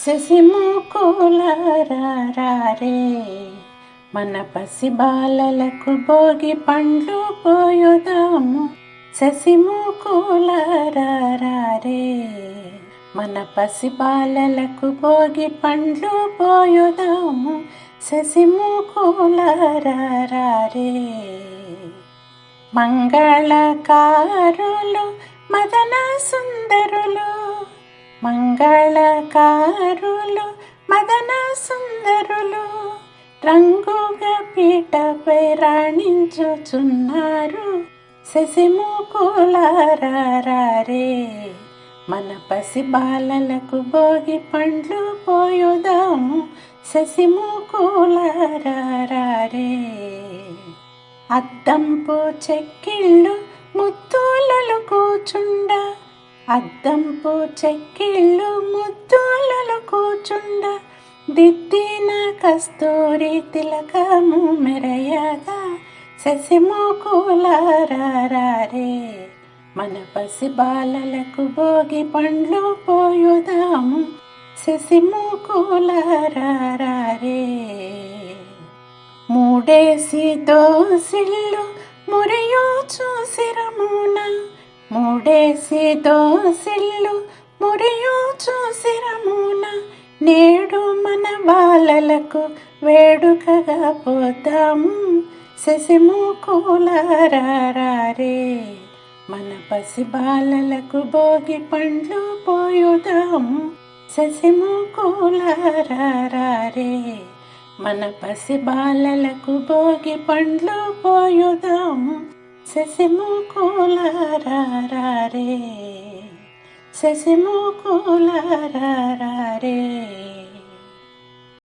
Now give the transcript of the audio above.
శశిముకులారే మన పసి బాలలకు భోగి పండ్లు పోయుదాము. శశిముకులారే మన పసి బాలలకు భోగి పండ్లు పోయుదాము. శశిముకులారే మంగళకారులు మదన సుందర మంగళకారులు మదన సుందరులు రంగుగా పీటపై రాణించుచున్నారు. శశిముకులారే మన పసి బాలలకు భోగి పండ్లు పోయుదాము శశిముకులారే అద్దంపు చెక్కిళ్ళు ముత్తులలు కూచుండా. అద్దంపు చెక్కిళ్ళు ముత్తులలు కూచుండ. దిద్దిన కస్తూరి తిలకము మెరయగా. శశిముకులారే మన పసి బాలలకు భోగి పండ్లు పోయుదాము. శశిముకులారే మూడేసి దోసిల్లు మురయో చూసి మూడేసి దోసిల్లు మురియు చూసిరమున. నేడు మన బాలలకు వేడుకగా పోతాం శశిముకులారే మన పసి బాలలకు భోగి పండ్లు పోయుదాం శశిముకులారే మన పసి బాలలకు భోగి పండ్లు పోయుదాం శశిముకులారే శశిముకులరే